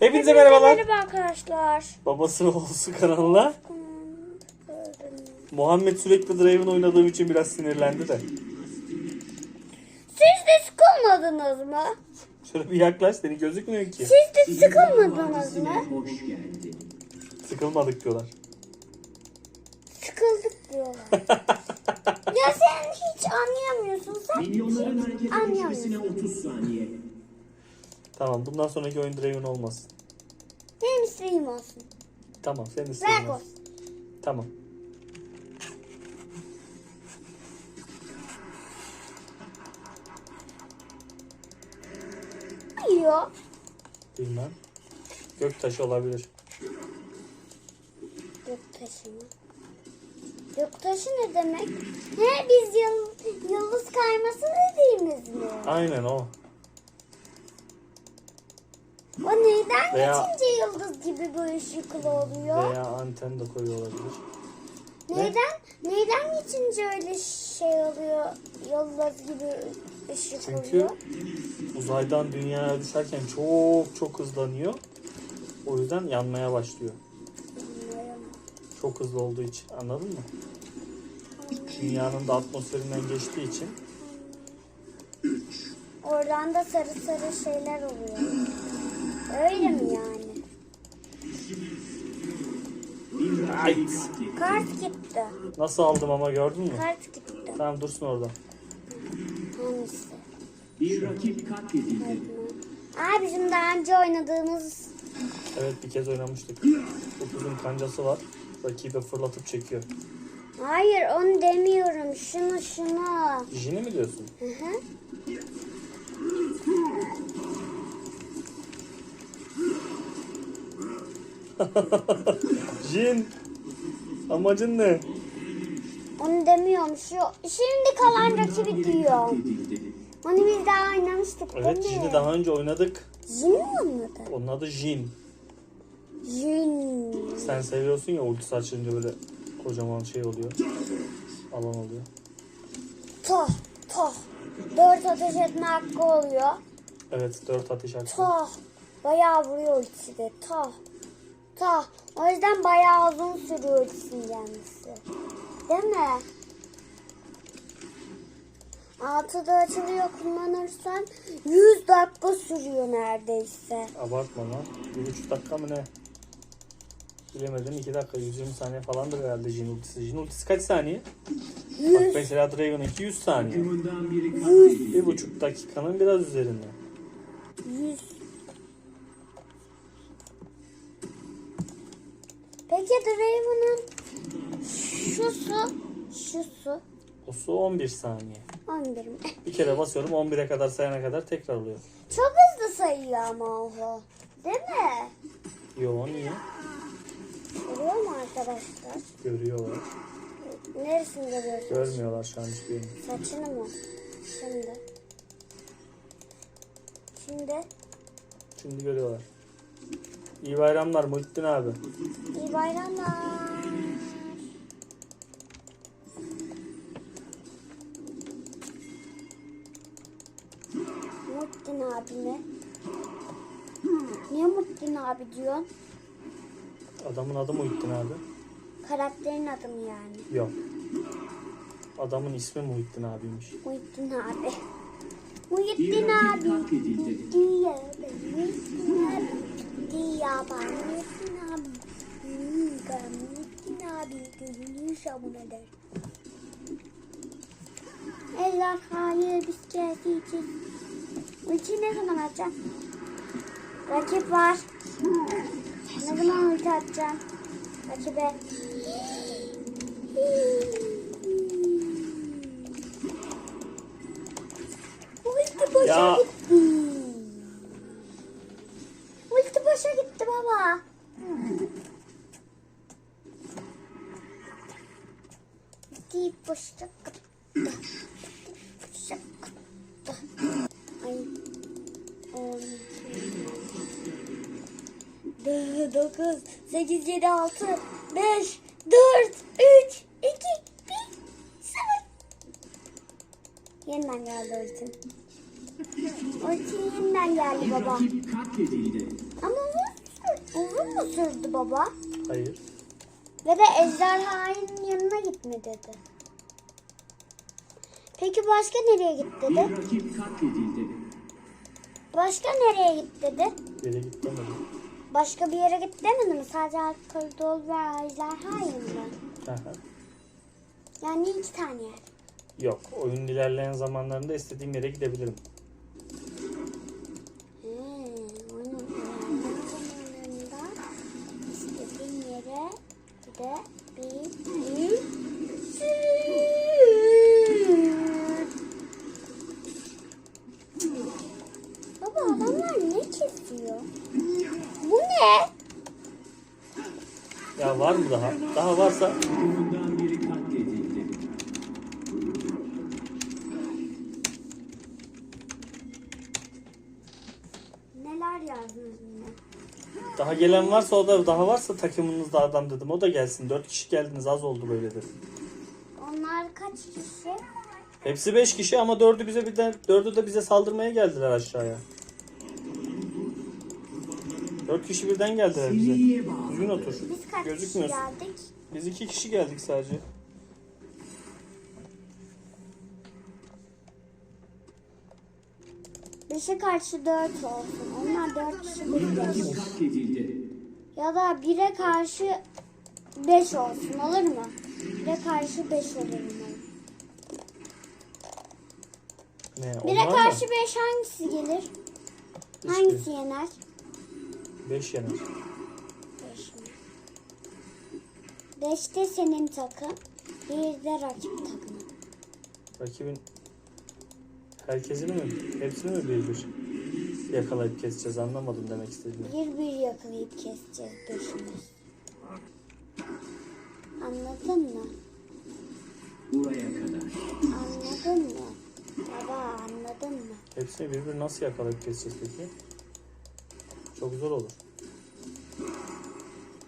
Hepinize merhabalar. Merhaba arkadaşlar. Babası olsun kanalına. Muhammed sürekli Draven oynadığım için biraz sinirlendi de. Siz de sıkılmadınız mı? Şöyle bir yaklaş seni gözükmüyor ki. Siz de sıkılmadınız mı? Sıkılmadık diyorlar. Sıkıldık diyorlar. ya sen hiç anlayamıyorsun. Sen Milyonların geçmesine anlayamıyorsun. 30 saniye. Tamam bundan sonraki oyun Draven olmasın. Benim isteğim olsun. Tamam senin Ver istediğin olsun. Tamam. Yiyor. Bilmem. Göktaşı olabilir. Göktaşı mı? Göktaşı ne demek? He biz yıl, yıldız kayması dediğimiz mi? Aynen o. O neyden Veya- geçince yıldız gibi böyle ışıklı oluyor? Veya anten de koyuyor olabilir. Neyden? Neyden geçince öyle şey oluyor? Yıldız gibi ışık Çünkü oluyor. uzaydan dünyaya düşerken çok çok hızlanıyor. O yüzden yanmaya başlıyor. Bilmiyorum. Çok hızlı olduğu için anladın mı? Dünyanın da atmosferinden geçtiği için Oradan da sarı sarı şeyler oluyor. Öyle mi yani? Ay, Kart gitti. nasıl aldım ama gördün mü? Kart gitti. Tamam dursun orada. Hangisi? Bir rakip katledildi. Aa bizim daha önce oynadığımız Evet bir kez oynamıştık. Dokuzun kancası var. Rakibe fırlatıp çekiyor. Hayır onu demiyorum. Şunu şunu. Jini mi diyorsun? Hı hı. Jin! Amacın ne? Onu demiyorum. Şu şimdi kalan rakibi diyor. Onu biz daha oynamıştık Evet mi? Jin'i daha önce oynadık. Jin mi onun adı? Onun adı Jin. Jin. Sen seviyorsun ya ultisi açınca böyle kocaman şey oluyor. Alan oluyor. Toh toh. Dört ateş etme hakkı oluyor. Evet dört ateş hakkı. Toh. Bayağı vuruyor ultisi de. Toh. Toh. O yüzden bayağı uzun sürüyor ultisinin gelmesi. Değil mi? Altıda açılıyor kullanırsan 100 dakika sürüyor neredeyse. Abartma lan. Bir buçuk dakika mı ne? Bilemedim. iki dakika 120 saniye falandır herhalde Jin ultisi. Jin ultisi kaç saniye? Bak 100. mesela Draven'ınki 100 saniye. Takımından biri katledildi. Bir buçuk dakikanın biraz üzerinde. 100. şusu O su 11 saniye. 11 mi? Bir kere basıyorum 11'e kadar sayana kadar tekrar oluyor. Çok hızlı sayıyor ama o. Değil mi? Yo niye? Görüyor mu arkadaşlar? Görüyorlar. Neresini görüyorsunuz? Görmüyorlar şu an hiçbirini. Saçını mı? Şimdi. Şimdi. Şimdi görüyorlar. İyi bayramlar Muhittin abi. İyi bayramlar. Muhittin abi mi? Niye Muhittin abi diyorsun? Adamın adı Muhittin abi. Karakterin adı mı yani? Yok. Adamın ismi Muhittin abiymiş. Muhittin abi. Muhittin abi. Diye Muhittin abi. Diye ben Muhittin abi. Hmm, Ben Muhittin abi. Gözünü şabun eder. Eller hayır biz keseceğiz. Ulti ne zaman atacağım? Rakip var. Ne zaman ulti atacağım? Rakibe. Ulti boşa Ya. gitti. 8, 7, 6, 5, 4, 3, 2, 1, 0. Yeniden geldi o için. O için yeniden geldi baba. Ama uzun, uzun mu sürdü baba? Hayır. Ve de ejderhanın yanına gitme dedi. Peki başka nereye git dedi? Başka nereye git dedi? Nereye gitmedi? Başka bir yere gitti demedi mi? Sadece koridor ve ejderha. Aha. Yani iki tane yer. Yok. Oyunun ilerleyen zamanlarında istediğim yere gidebilirim. Hmm, oyunun ilerleyen zamanlarında istediğin yere gidebilirsin. Mı daha? Daha varsa. Neler yazdınız yine? daha gelen varsa o da daha varsa takımınızda adam dedim. O da gelsin. Dört kişi geldiniz az oldu böyle dedim. Onlar kaç kişi? Hepsi beş kişi ama dördü bize birden dördü de bize saldırmaya geldiler aşağıya. Dört kişi birden geldiler bize. Düzgün otur. Biz kaç kişi Gözükmüyorsun. geldik? Biz iki kişi geldik sadece. Beşe karşı dört olsun. Onlar dört kişi katledildi. Ya da bire karşı beş olsun olur mu? Bire karşı beş olur umarım. Ne? Bire onlar karşı mı? beş hangisi gelir? Hangisi yener? Beş yener. Beş mi? Beşte senin takım. Bir de rakip takımı. Rakibin herkesini mi? Hepsini mi bir bir yakalayıp keseceğiz anlamadım demek istediğimi. Bir bir yakalayıp keseceğiz beşimiz. Anladın mı? Buraya kadar. Anladın mı? Baba anladın mı? Hepsini bir bir nasıl yakalayıp keseceğiz peki? Çok zor olur.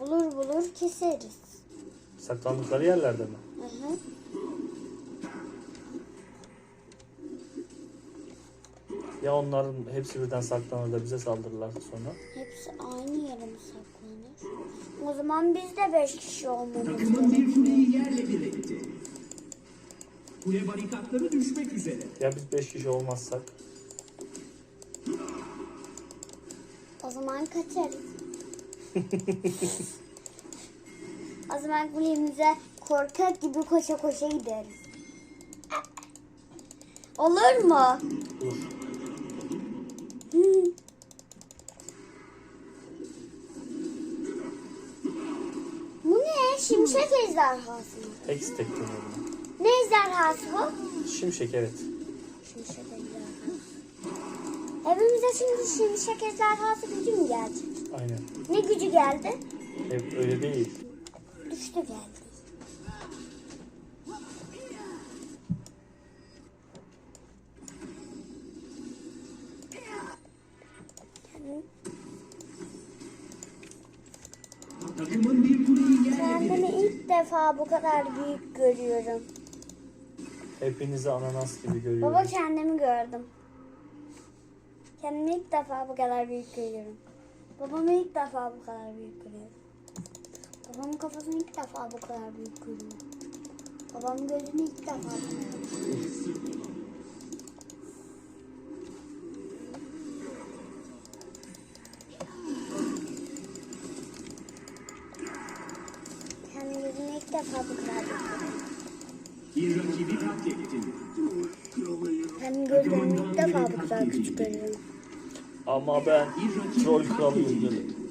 Bulur bulur keseriz. Saklandıkları yerlerde mi? Hı hı. Ya onların hepsi birden saklanır da bize saldırırlarsa sonra? Hepsi aynı yere mi saklanır? O zaman biz de beş kişi olmamız Takımın bir kuleyi yerle bir etti. Kule barikatları düşmek üzere. Ya biz beş kişi olmazsak? Zaman kaçarız. o zaman kulemize korkak gibi koşa koşa gideriz. Olur mu? Dur. Bu ne? Şimşek ejderhası mı? Hex tek deniyor buna. Ne ejderhası bu? Şimşek evet. Şimşek ejderhası. Evimize şimdi şimşek ejderhası gücü mü gelecek? Aynen. Ne gücü geldi? Hep öyle değil. Düştü geldi. Kendimi ilk defa bu kadar büyük görüyorum. Hepinizi ananas gibi görüyorum. Baba kendimi gördüm. Kendimi ilk defa bu kadar büyük görüyorum. Babamı ilk defa bu kadar büyük görüyorum. Babamın kafasını ilk defa bu kadar büyük görüyorum. Babamın gözünü ilk defa bu kadar büyük defa bu kadar. Bir rakibi. Kendi gözümü ilk defa bu kadar küçük görüyorum. Ama ben troll kralıyım katledildi.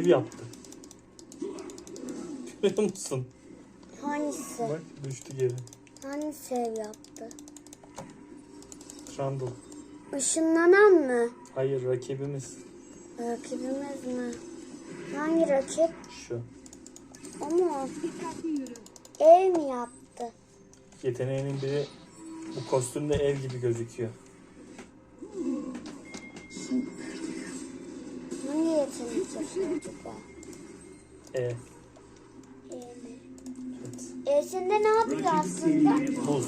Ev yaptı. Görüyor musun? Hangisi? Bak düştü geri. Hangi sev yaptı? Trundle. Işınlanan mı? Hayır rakibimiz Rakibimiz mi? Hangi rakip? şu. O mu? Ev mi yaptı? Yeteneğinin biri bu kostümde ev gibi gözüküyor. Yapıyor acaba? E. Evet. Evsinde ne yapıyor aslında? Buz.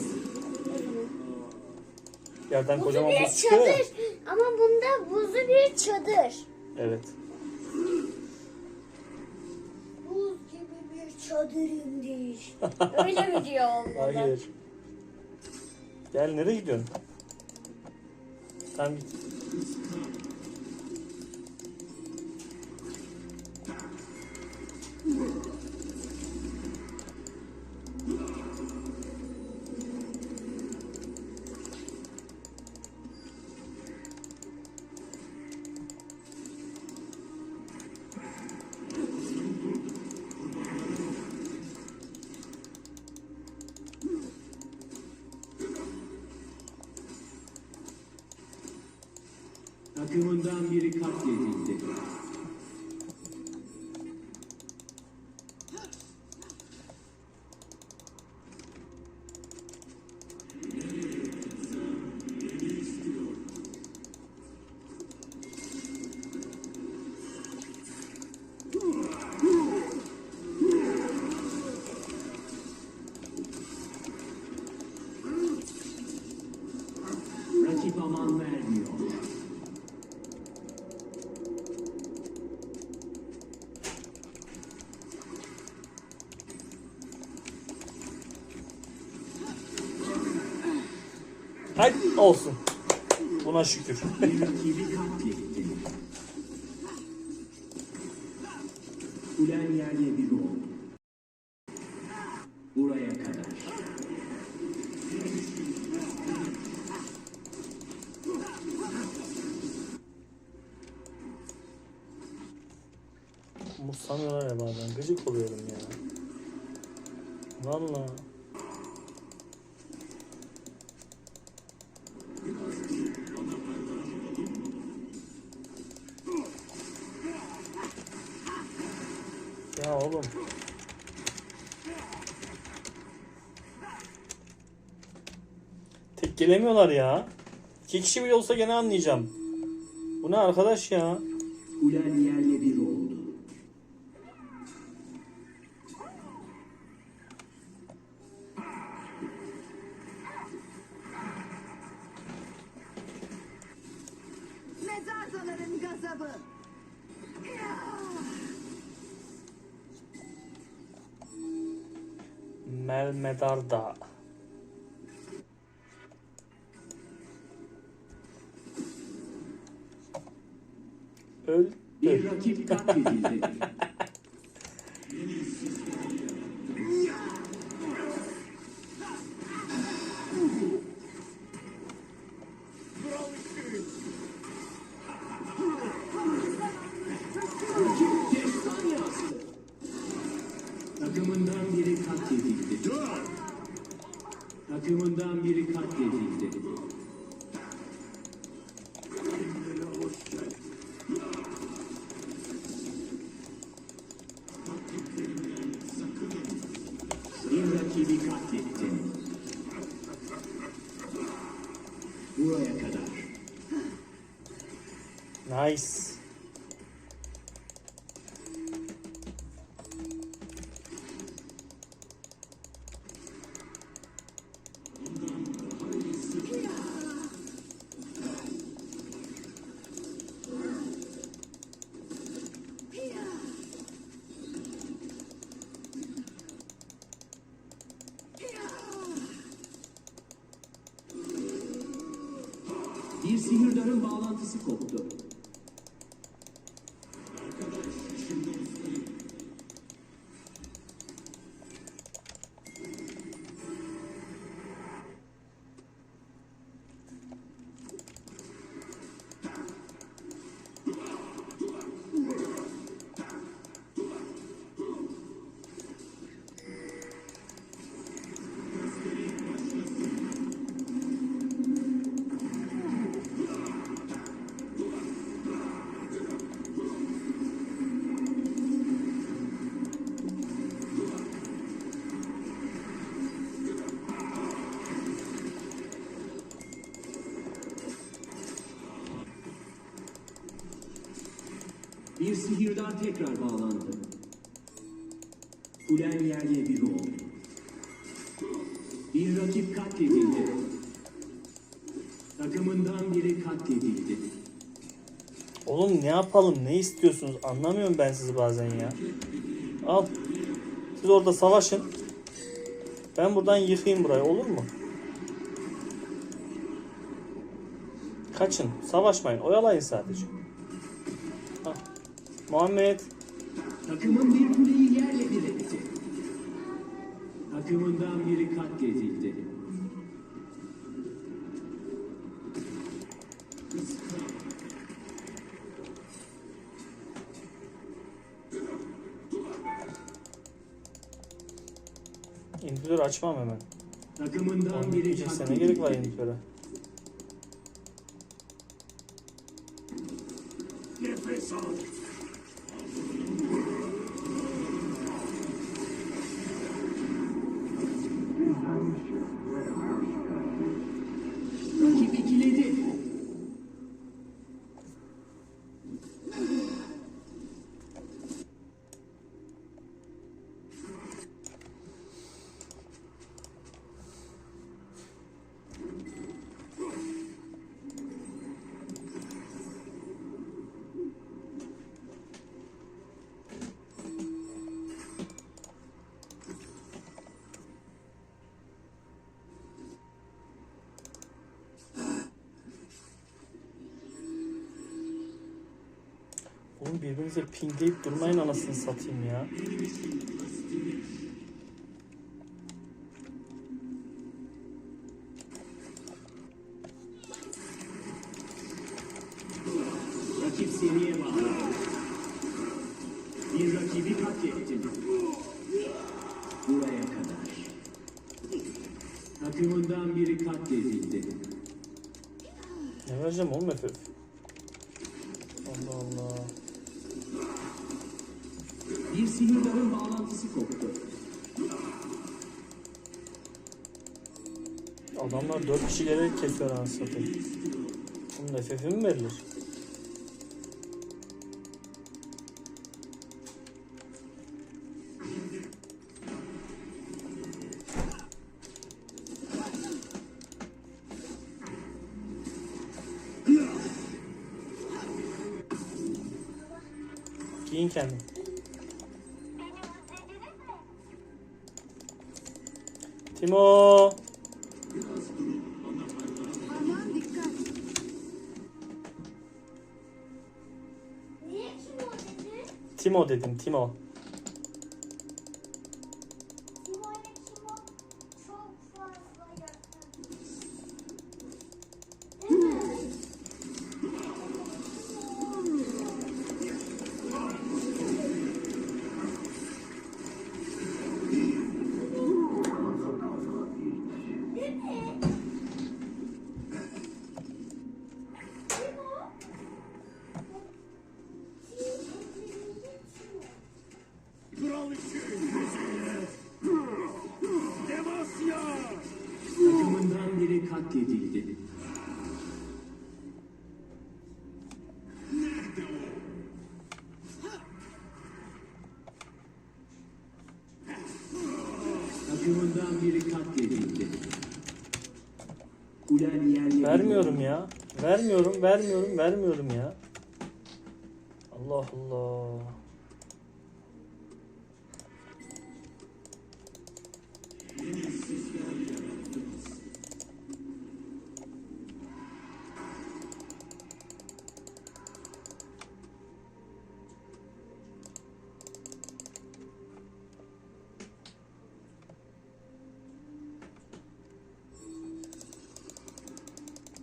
Yerden Buzu kocaman bir buz çıkıyor ya. çadır. Ama bunda buzu bir çadır. Evet. Buz gibi bir çadırımdır. Öyle mi diyor olmalı? Hayır. Gel nereye gidiyorsun? Tamam git. Takımından biri katledildi. Hadi olsun. Buna şükür. Kulen yerle bir oldu. Buraya kadar. Umursamıyorlar ya bazen. Gıcık oluyorum ya. Valla. Ya oğlum. Tek gelemiyorlar ya. İki kişi bile olsa gene anlayacağım. Bu ne arkadaş ya? Kulen yerle bir oldu. Mezarzaların gazabı. Melmedar Bir rakip Nice. Bir sihirdarın bağlantısı koptu. Bir sihirdar tekrar bağlandı. Kulen yerle bir oldu. Bir rakip katledildi. Takımından biri katledildi. Oğlum ne yapalım ne istiyorsunuz anlamıyorum ben sizi bazen ya. Al. Siz orada savaşın. Ben buradan yıkayım burayı olur mu? Kaçın. Savaşmayın. Oyalayın sadece. Muhammed. Takımın bir kuleyi yerle bir etti. Takımından biri katledildi. İndülör açmam hemen. Takımından biri diyecekse ne gerek var katledildi. indülöre? Nefes al. Oğlum birbirinize pingleyip durmayın anasını satayım ya. Rakip seriye bağlı. Bir rakibi katlettim. Buraya kadar. Takımından biri katledildi. Ne vereceğim oğlum FF? 4 kişi gelerek kesiyor anasını satayım. Bunun FF'i mi verilir? Giyin kendin. Timo. Dedi? Timo dedim Timo. Vermiyorum ya. Vermiyorum, vermiyorum, vermiyorum ya. Allah Allah.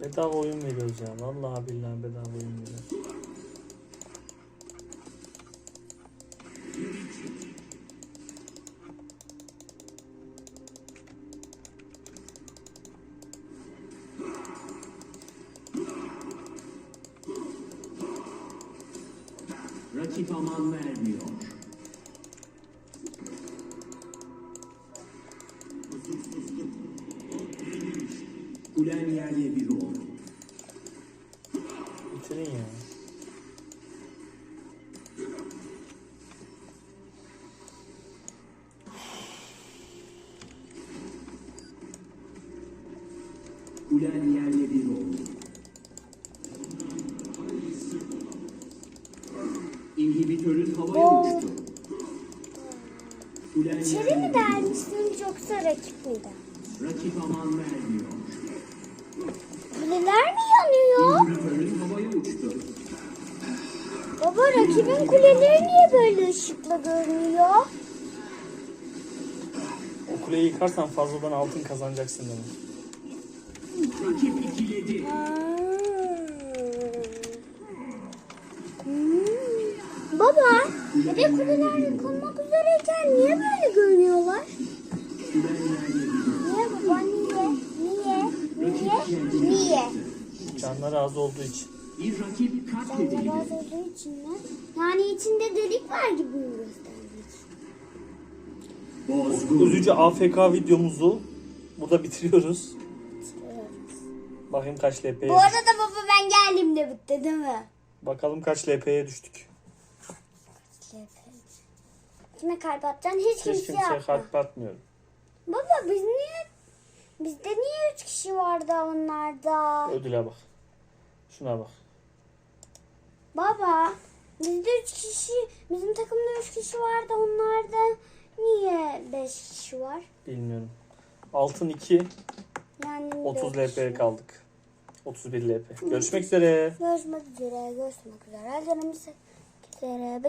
Bedava oyun veriyoruz ya. Vallahi billahi bedava oyun veriyoruz. Rakip aman vermiyor. Rakibin kuleleri niye böyle ışıkla görünüyor? O kuleyi yıkarsan fazladan altın kazanacaksın demek. Rakip ikiledi. Hmm. Baba, de kuleler yıkılmak üzereyken niye böyle görünüyorlar? Niye baba, niye? Niye? Niye? Niye? Canları az olduğu için. Bir rakip katledildi. az olduğu için mi? Yani içinde delik var gibi mi göstermek? Bozgun. Üzücü AFK videomuzu burada bitiriyoruz. Bakayım kaç LP'ye Bu arada baba ben geldiğimde bitti değil mi? Bakalım kaç LP'ye düştük. Kime kalp atacaksın? Hiç Hiç kimseye kimseye atma. kalp atmıyorum. Baba biz niye bizde niye üç kişi vardı onlarda? Ödüle bak. Şuna bak. Baba bizde üç kişi bizim takımda üç kişi vardı onlarda niye beş kişi var? Bilmiyorum. Altın 2, Yani 30 beş LP'ye kaldık. 31 LP. Görüşmek üzere. Görüşmek üzere, görüşmek üzere. Canımız üzere.